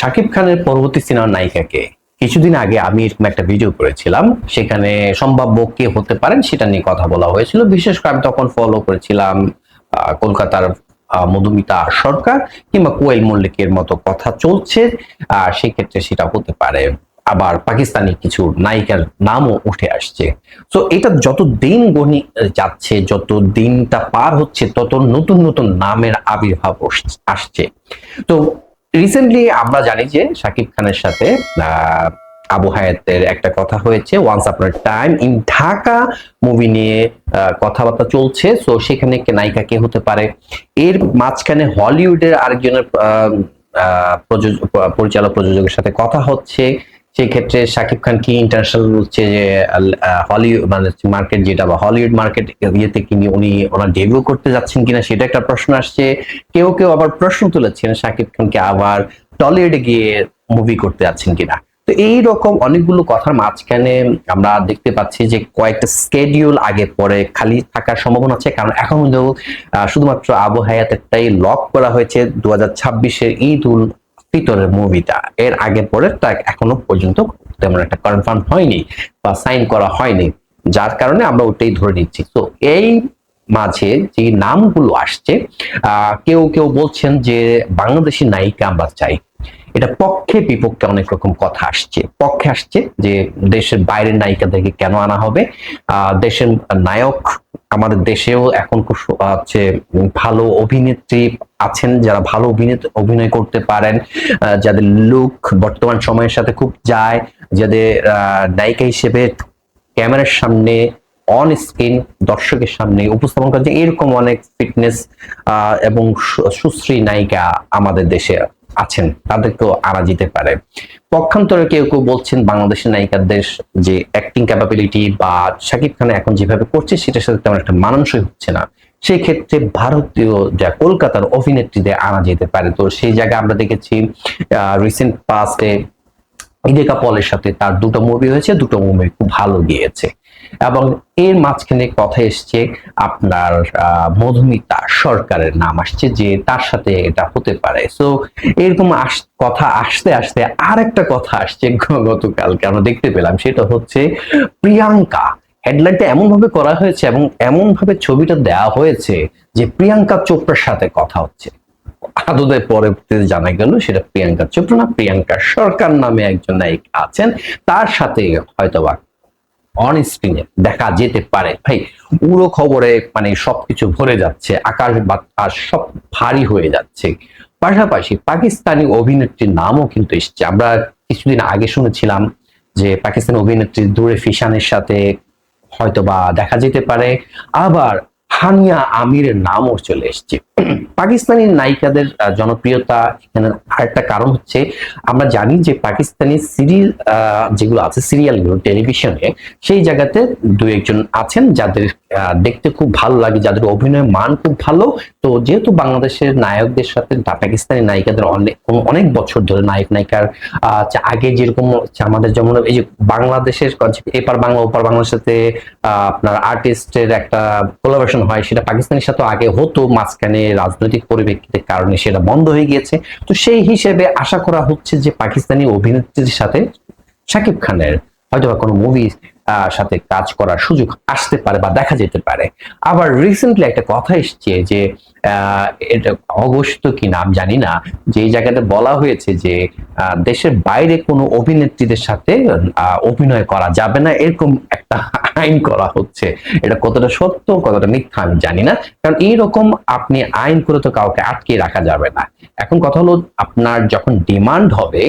শাকিব খানের পরবর্তী সিনেমার নায়িকাকে কিছুদিন আগে আমি এরকম একটা ভিডিও করেছিলাম, সেখানে সম্ভাব্য কে হতে পারেন সেটা নিয়ে কথা বলা হয়েছিল। বিশেষ করে আমি তখন ফলো করেছিলাম কলকাতার মধুমিতা সরকার কিংবা কোয়েল মল্লিকের মতো কথা চলছে আর সেক্ষেত্রে সেটা হতে পারে। আবার পাকিস্তানি কিছু নায়িকার নামও উঠে আসছে। তো এটা যত দিন গণি যাচ্ছে, যত দিনটা পার হচ্ছে, তত নতুন নতুন নামের আবির্ভাব আসছে। তো রিসেন্টলি আমরা জানি যে শাকিব খানের সাথে আবু হায়াতের একটা কথা হয়েছে ওয়ান্স আপনার টাইম ইন ঢাকা মুভি নিয়ে কথাবার্তা চলছে সো সেখানে নায়িকা কে হতে পারে? এর মাঝখানে হলিউডের আরেকজনের পরিচালক প্রযোজকের সাথে কথা হচ্ছে। সেই ক্ষেত্রে শাকিব খান কি ইন্টারন্যাশনাল হচ্ছে যে হলিউড মানে মার্কেট যেটা বা হলিউড মার্কেট ইয়েতে কি উনি ওনার ডেবিউ করতে যাচ্ছেন কিনা সেটা একটা প্রশ্ন আসছে। কেউ কেউ আবার প্রশ্ন তুলেছেন শাকিব খানকে আবার টলিউডে গিয়ে মুভি করতে যাচ্ছেন কিনা। তো এই রকম অনেকগুলো কথার মাঝখানে আমরা দেখতে পাচ্ছি যে কয়েকটা স্কেডিউল আগে পরে খালি থাকার সম্ভাবনা আছে। কারণ এখন শুধুমাত্র আবু হায়াতেরটাই লক করা হয়েছে। দু হাজার ছাব্বিশের ঈদ উল ফিতরের মুভিটা। এর আগে পরে তা এখনও পর্যন্ত তেমন একটা কনফার্ম হয়নি বা সাইন করা হয়নি। যার কারণে আমরা ওটাই ধরে নিচ্ছি। তো এই মাঝে যে নামগুলো আসছে কেউ কেউ বলছেন যে বাংলাদেশি নায়িকা আমরা চাই। এটা পক্ষে বিপক্ষে অনেক রকম কথা আসছে। পক্ষে আসছে যে দেশের বাইরের নায়িকাদেরকে কেন আনা হবে? দেশের নায়ক আমাদের দেশেও এখন হচ্ছে ভালো অভিনেত্রী আছেন, যারা ভালো অভিনেত, অভিনয় করতে পারেন যাদের লুক বর্তমান সময়ের সাথে খুব যায়, যাদের নায়িকা হিসেবে ক্যামেরার সামনে অন স্ক্রিন দর্শকের সামনে উপস্থাপন করছে এরকম অনেক ফিটনেস এবং সুশ্রী নায়িকা আমাদের দেশে আছেন, তাদেরকেও আনা যেতে পারে। পক্ষান্তরে কেউ কেউ বলছেন বাংলাদেশের নায়িকাদের যে অ্যাক্টিং ক্যাপাবিলিটি বা শাকিব খান এখন যেভাবে করছে, সেটার সাথে তেমন একটা মানানসই হচ্ছে না। সেই ক্ষেত্রে ভারতীয় যা কলকাতার অভিনেত্রীদের আনা যেতে পারে। তো সেই জায়গায় আমরা দেখেছি রিসেন্ট পাস্টে ইদেকা পলের সাথে তার দুটো মুভি হয়েছে, দুটো মুভি খুব ভালো গিয়েছে। এবং এর মাঝখানে কথা এসছে আপনার মধুমিতা সরকারের নাম আসছে যে তার সাথে এটা হতে পারে। সো এরকম কথা আসতে আসতে আর একটা কথা আসছে গতকালকে, আমরা দেখতে পেলাম, সেটা হচ্ছে প্রিয়াঙ্কা। হেডলাইনটা এমন ভাবে করা হয়েছে এবং এমন ভাবে ছবিটা দেওয়া হয়েছে যে প্রিয়াঙ্কা চোপড়ার সাথে কথা হচ্ছে। আদতে পরবর্তীতে জানা গেল সেটা প্রিয়াঙ্কা চোপড়া না, প্রিয়াঙ্কা সরকার নামে একজন নায়িক আছেন। তার সাথে হয়তোবা অন স্ক্রিনে দেখা যেতে পারে। ভাই উড়ো খবরে মানে সবকিছু ভরে যাচ্ছে, আকাশ বাতাস সব ভারী হয়ে যাচ্ছে। পাশাপাশি পাকিস্তানি অভিনেত্রীর নামও কিন্তু এসছে। আমরা কিছুদিন আগে শুনেছিলাম যে পাকিস্তানি অভিনেত্রী দূরে ফিশানের সাথে হয়তোবা দেখা যেতে পারে। আবার হানিয়া আমিরের নামও চলে এসছে। পাকিস্তানি নায়িকাদের জনপ্রিয়তা এখানে আরেকটা কারণ হচ্ছে আমরা জানি যে পাকিস্তানি সিরিয়াল যেগুলো আছে, সিরিয়ালগুলো টেলিভিশনে, সেই জায়গাতে দু একজন আছেন যাদের দেখতে খুব ভালো লাগে, যাদের অভিনয় মান খুব ভালো। তো যেহেতু বাংলাদেশের নায়কদের সাথে পাকিস্তানি নায়িকাদের অনেক অনেক বছর ধরে নায়ক, নায়িকার আগে যেরকম হচ্ছে আমাদের যেমন এই যে বাংলাদেশের এপার বাংলা, ওপার বাংলার সাথে আপনার আর্টিস্টের একটা কোলাবোরেশন হয়, সেটা পাকিস্তানের সাথে আগে হতো, মাঝখানে রাজনৈতিক পরিপ্রেক্ষিতের কারণে সেটা বন্ধ হয়ে গিয়েছে। তো সেই হিসেবে আশা করা হচ্ছে যে পাকিস্তানি অভিনেত্রীর সাথে শাকিব খানের হয়তো কোনো মুভি সাথে কাজ করার সুযোগ আসতে পারে বা দেখা যেতে পারে। আবার রিসেন্টলি একটা কথা এসছে যে এটা অগস্ত কি নাম জানি না, যে জায়গাতে বলা হয়েছে যে দেশের বাইরে কোনো অভিনেত্রীদের সাথে অভিনয় করা যাবে না, এরকম একটা আইন করা হচ্ছে। এটা কতটা সত্য, কতটা মিথ্যা আমি জানি না, কারণ এইরকম আপনি আইন করে তো কাউকে আটকে রাখা যাবে না। এখন কথা হলো, আপনার যখন ডিমান্ড হবে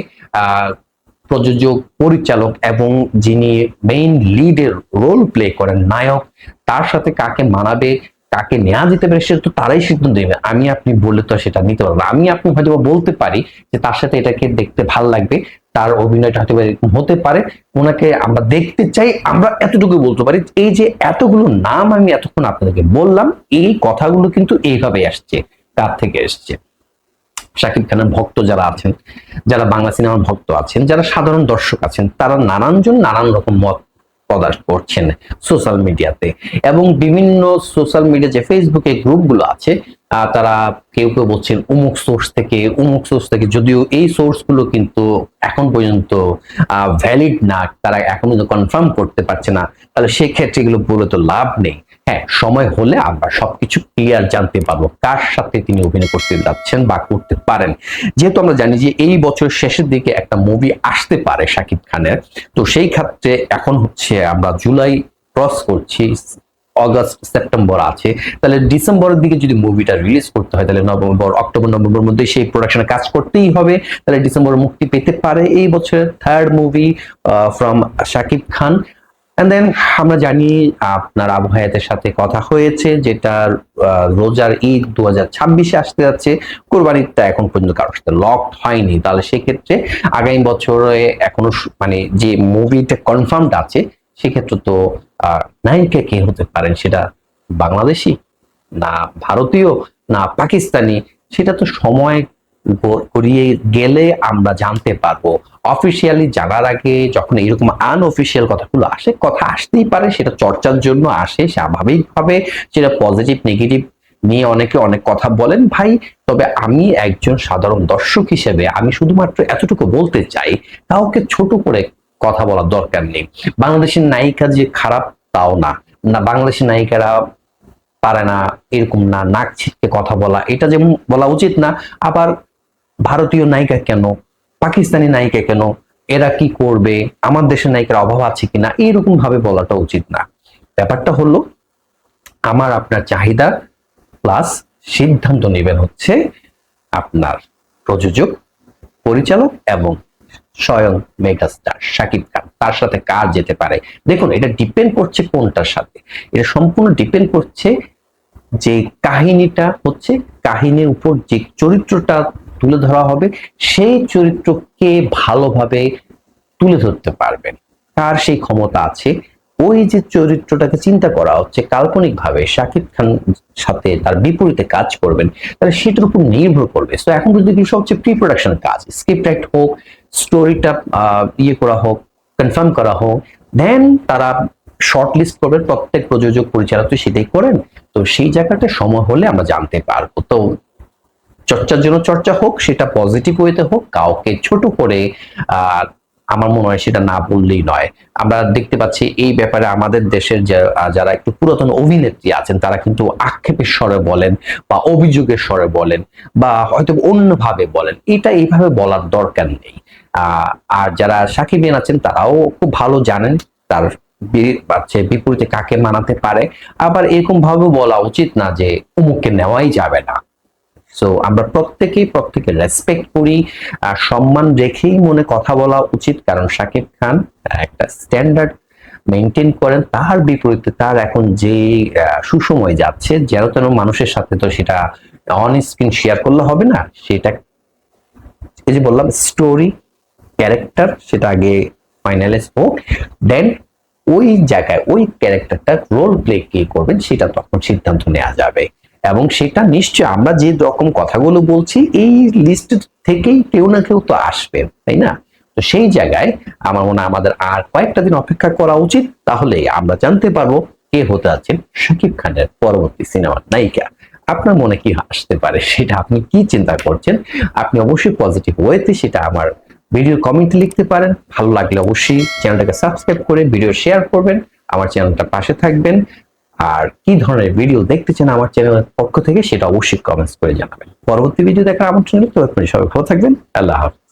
প্রযোজক পরিচালক এবং যিনি মেইন লিডের রোল প্লে করেন নায়ক, তার সাথে কাকে মানাবে, কাকে নেওয়া যেতে পারে সেটা তো তারাই সিদ্ধান্ত দেবে আমি আপনি বললে তো সেটা নিতে পারব। আমি আপনি হয়তো বলতে পারি যে তার সাথে এটাকে দেখতে ভালো লাগবে, তার অভিনয়টা বা এরকম হতে পারে, ওনাকে আমরা দেখতে চাই, আমরা এতটুকু বলতে পারি। এই যে এতগুলো নাম আমি এতক্ষণ আপনাদেরকে বললাম, এই কথাগুলো কিন্তু এইভাবে আসছে কার থেকে এসছে। শাকিব খানের ভক্ত যারা আছেন, যারা বাংলা সিনেমার ভক্ত আছেন, যারা সাধারণ দর্শক আছেন, তারা নানানজন নানান রকম মত প্রদান করছেন সোশ্যাল মিডিয়াতে এবং বিভিন্ন সোশ্যাল মিডিয়া যে ফেসবুকে গ্রুপগুলো আছে তারা কেউ কেউ বলছেন উমুক সোর্স থেকে উমুক সোর্স থেকে। যদিও এই সোর্সগুলো কিন্তু এখন পর্যন্ত ভ্যালিড না, তারা এখন পর্যন্ত কনফার্ম করতে পারছে না। তাহলে সেক্ষেত্রে এগুলো বলে তো লাভ নেই। হ্যাঁ সময় হলে আমরা সবকিছু ক্লিয়ার জানতে পারব কার সাথে তিনি অভিনয় করতে যাচ্ছেন বা করতে পারেন। যেহেতু আমরা জানি যে এই বছর শেষের দিকে একটা মুভি আসতে পারে শাকিব খানের, তো সেই ক্ষেত্রে এখন হচ্ছে আমরা জুলাই ক্রস করছি অগস্ট সেপ্টেম্বর আছে। তাহলে ডিসেম্বরের দিকে যদি মুভিটা রিলিজ করতে হয়, তাহলে নভেম্বর অক্টোবর নভেম্বর মধ্যে সেই প্রোডাকশনে কাজ করতেই হবে। তাহলে ডিসেম্বর মুক্তি পেতে পারে এই বছরের third movie from Shakib Khan and then আমরা জানি, আপনার আবহাওয়াতের সাথে কথা হয়েছে যেটা রোজার ঈদ দু হাজার ছাব্বিশে আসতে যাচ্ছে। কোরবানিটা এখন পর্যন্ত কারোর সাথে লক হয়নি। তাহলে সেক্ষেত্রে আগামী বছরে এখনও মানে যে মুভিটা কনফার্মড আছে, সেক্ষেত্রে তো নায়িকা কে হতে পারেন? সেটা বাংলাদেশি না ভারতীয় না পাকিস্তানি? সেটা তো সময় গড়িয়ে গেলে আমরা জানতে পারব। অফিসিয়ালি জানার আগে যখন এরকম আনঅফিসিয়াল কথাগুলো আসে, কথা আসতেই পারে, সেটা চর্চার জন্য আসে স্বাভাবিকভাবে। সেটা পজিটিভ নেগেটিভ নিয়ে অনেকে অনেক কথা বলেন। ভাই, তবে আমি একজন সাধারণ দর্শক হিসেবে আমি শুধুমাত্র এতটুকু বলতে চাই, কাউকে ছোট করে কথা বলার দরকার নেই। বাংলাদেশের নায়িকা যে খারাপ, তাও না। না, বাংলাদেশের নায়িকারা পারে না এরকম না, নাক ছিটকে কথা বলা। এটা যেমন বলা উচিত না, আবার ভারতীয় নায়িকা কেন? পাকিস্তানি নায়িকা কেন? এরা কি করবে? আমার দেশের নায়িকার অভাব আছে কিনা? এইরকম ভাবে বলাটা উচিত না। ব্যাপারটা হলো, আমার আপনার চাহিদা প্লাস সিদ্ধান্ত নেবেন হচ্ছে আপনার প্রযোজক, পরিচালক এবং স্বয়ং মেগাস্টার শাকিব খান, তার সাথে কার যেতে পারে? দেখুন, এটা ডিপেন্ড করছে কোনটার সাথে। এটা সম্পূর্ণ ডিপেন্ড করছে যে কাহিনীটা হচ্ছে কাহিনীর উপর যে চরিত্রটা তুলে ধরা হবে, সেই চরিত্রকে ভালোভাবে তুলে ধরতে পারবেন তার সেই ক্ষমতা আছে। ওই যে চরিত্রটাকে চিন্তা করা হচ্ছে কাল্পনিক ভাবে শাকিব খান সাথে তার বিপরীতে কাজ করবেন, তাহলে সেটার উপর নির্ভর করবে। তো এখন যদি সবচেয়ে প্রি প্রোডাকশন কাজ স্ক্রিপ্ট রাইট হোক স্টোরিটা ইয়ে করা হোক কনফার্ম করা হোক দেন তারা শর্ট লিস্ট করবেন প্রত্যেক প্রযোজক, পরিচালক, তো সেটাই করেন। তো সেই জায়গাটা সময় হলে আমরা জানতে পারব। তো চর্চার জন্য চর্চা হোক, সেটা পজিটিভ ওয়েতে হোক, কাউকে ছোট করে আমার মনে হয় সেটা না বললেই নয়। আমরা দেখতে পাচ্ছি এই ব্যাপারে আমাদের দেশের যারা একটু পুরাতন অভিনেত্রী আছেন, তারা কিন্তু আক্ষেপের স্বরে বলেন বা অভিযোগের স্বরে বলেন বা হয়তো অন্যভাবে বলেন। এটা এইভাবে বলার দরকার নেই। আর যারা সাকিবিয়ান আছেন, তারাও খুব ভালো জানেন তার বিপরীতে কাকে মানাতে পারে। আবার এরকম ভাবে বলা উচিত না যে অমুককে নেওয়াই যাবে না। সো আমরা প্রত্যেকেই প্রত্যেকে রেসপেক্ট করি, আর সম্মান রেখেই মনে কথা বলা উচিত, কারণ শাকিব খান একটা স্ট্যান্ডার্ড মেনটেন করেন। তার বিপরীতে তার এখন যে সুসময় যাচ্ছে, যেন তেন মানুষের সাথে তো সেটা অন স্ক্রিন শেয়ার করলে হবে না? সেটা এই যে বললাম স্টোরি ক্যারেক্টার সেটা আগে ফাইনালাইজ হোক দেন ওই জায়গায় ওই ক্যারেক্টারটা রোল প্লে কে করবেন সেটা তখন সিদ্ধান্ত নেওয়া যাবে। এবং সেটা নিশ্চয় আমরা যে রকম কথাগুলো বলছি এই লিস্ট থেকেই কেউ না কেউ তো আসবে, তাই না? তো সেই জায়গায় আমার মনে আমাদের আর কয়েকটা দিন অপেক্ষা করা উচিত, তাহলে আমরা জানতে পারব কে হতে আছেন শাকিব খানের পরবর্তী সিনেমার নায়িকা। আপনার মনে কি আসতে পারে? সেটা আপনি কি চিন্তা করছেন? আপনি অবশ্যই পজিটিভ ওয়েতে সেটা আমার ভিডিও কমেন্টে লিখতে পারেন। ভালো লাগলে অবশ্যই চ্যানেলটাকে সাবস্ক্রাইব করে ভিডিও শেয়ার করবেন, আমার চ্যানেলটা পাশে থাকবেন। আর কি ধরনের ভিডিও দেখতে চান আমার চ্যানেলের পক্ষ থেকে সেটা অবশ্যই কমেন্টস করে জানাবেন। পরবর্তী ভিডিও দেখার আমন্ত্রণ সবাই ভালো থাকবেন। আল্লাহ হাফিজ।